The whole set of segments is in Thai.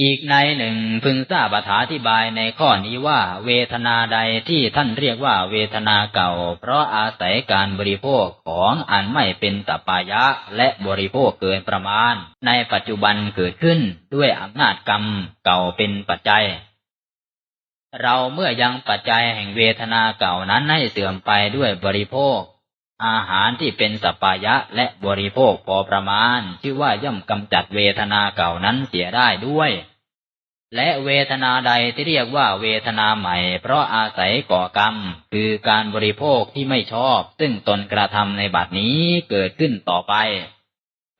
อีกในหนึ่งพึงทราบอธิบายในข้อนี้ว่า เวทนาใดที่ท่านเรียกว่าเวทนาเก่า เพราะอาศัยการบริโภคของอันไม่เป็นตปายะและบริโภคเกินประมาณ ในปัจจุบันเกิดขึ้นด้วยอำนาจกรรมเก่าเป็นปัจจัย เราเมื่อยังปัจจัยแห่งเวทนาเก่านั้นให้เสื่อมไปด้วยบริโภค อาหารที่เป็นสปายะและบริโภคพอประมาณ ชื่อว่าย่อมกำจัดเวทนาเก่านั้นเสียได้ด้วย และเวทนาใดที่เรียกว่าเวทนาใหม่ เพราะอาศัยก่อกรรม คือการบริโภคที่ไม่ชอบ ซึ่งตนกระทำในบัดนี้เกิดขึ้นต่อไป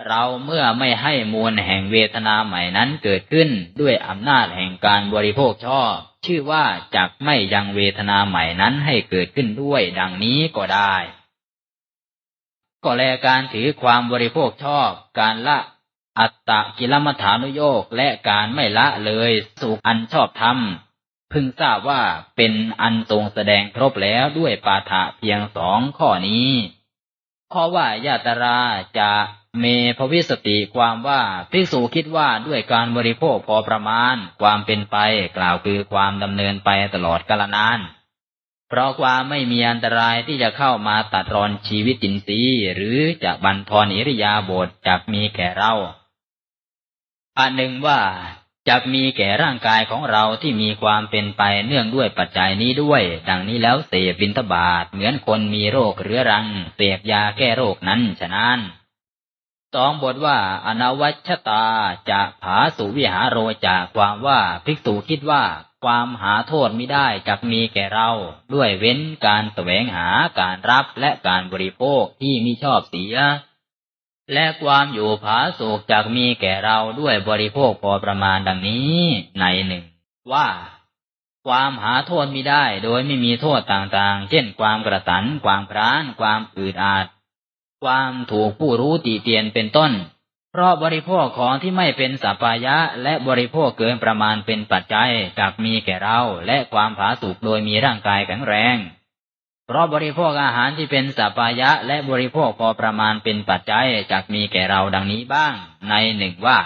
เราเมื่อไม่ให้มูลแห่งเวทนาใหม่นั้นเกิดขึ้นด้วยอำนาจแห่งการบริโภคชอบ ชื่อว่าจักไม่ยังเวทนาใหม่นั้นให้เกิดขึ้นด้วย ดังนี้ก็ได้ ก็แลการถือความบริโภคชอบ การละอัตตะกิลมัฐานุโยกและการไม่ละเลยสุขอันชอบธรรมพึงทราบว่าเป็นอันทรงแสดงครบแล้วด้วยปาฐะเพียงสองข้อนี้เพราะว่าญาตราจะเมภวิสติความว่าภิกษุคิดว่าด้วยการบริโภคพอประมาณ ความเป็นไปกล่าวคือความดำเนินไปตลอดกาลนาน เพราะความไม่มีอันตรายที่จะเข้ามาตัดรอนชีวิตจินทรีย์หรือจะบันทอนอิริยาบถจากมีแก่เราอันหนึ่งว่าจะมีแก่ร่างกายของเราที่มีความเป็นไปเนื่องด้วยปัจจัยนี้ด้วย ดังนี้แล้วเสพบินทบาทเหมือนคนมีโรคเรื้อรังเสพยาแก้โรคนั้นฉะนั้นสองบทว่า อนวัชตาจะผาสุวิหารโรจากความว่าภิกษุคิดว่า ความหาโทษไม่ได้จักมีแก่เราด้วยเว้นการแสวงหาการรับและการบริโภคที่มิชอบเสีย และความอยู่ผาสุกจากมีแก่เราด้วยบริโภคพอประมาณดังนี้ในหนึ่งว่า ความหาโทษไมิได้โดยไม่มีโทษต่างๆ เช่นความกระสัน ความพราน ความอืดอาด ความถูกผู้รู้ตีเตียนเป็นต้น เพราะบริโภคของที่ไม่เป็นสัปปายะ และบริโภคเกินประมาณเป็นปัจจัยจากมีแก่เรา และความผาสุกโดยมีร่างกายแข็งแรง เพราะบริโภคอาหารที่เป็นสัปปายะ และบริโภคพอประมาณเป็นปัจจัยจากมีแก่เราดังนี้บ้าง ในหนึ่งว่า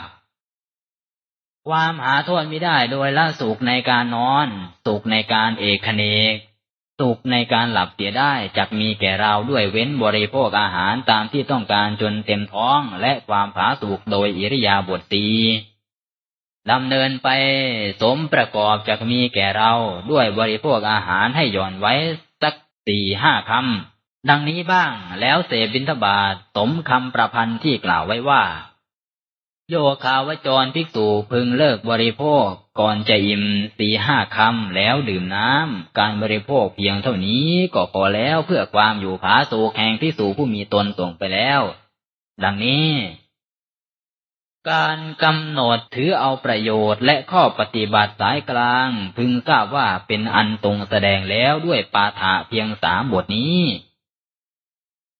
ความหาโทษไม่ได้โดยละสุขในการนอน สุขในการเอกเนก สุขในการหลับเสียได้จักมีแก่เราด้วยเว้นบริโภคอาหารตามที่ต้องการจนเต็มท้องและความผาสุกโดยอิริยาบถสีดำเนินไปสมประกอบจักมีแก่เราด้วยบริโภคอาหารให้หย่อนไว้สักสี่ห้าคำดังนี้บ้างแล้วเสบินทบาทสมคำประพันธ์ที่กล่าวไว้ว่า โยคาวจรภิกษุพึงเลิกบริโภคก่อนจะอิ่มสีห้าคำแล้วดื่มน้ำ การบริโภคเพียงเท่านี้ก็พอแล้วเพื่อความอยู่ผาสุกแห่งภิกษุผู้มีตนส่งไปแล้ว ดังนี้ การกำหนดถือเอาประโยชน์และข้อปฏิบัติสายกลาง พึงทราบว่าเป็นอันตรงแสดงแล้วด้วยปาฐะเพียงสามบทนี้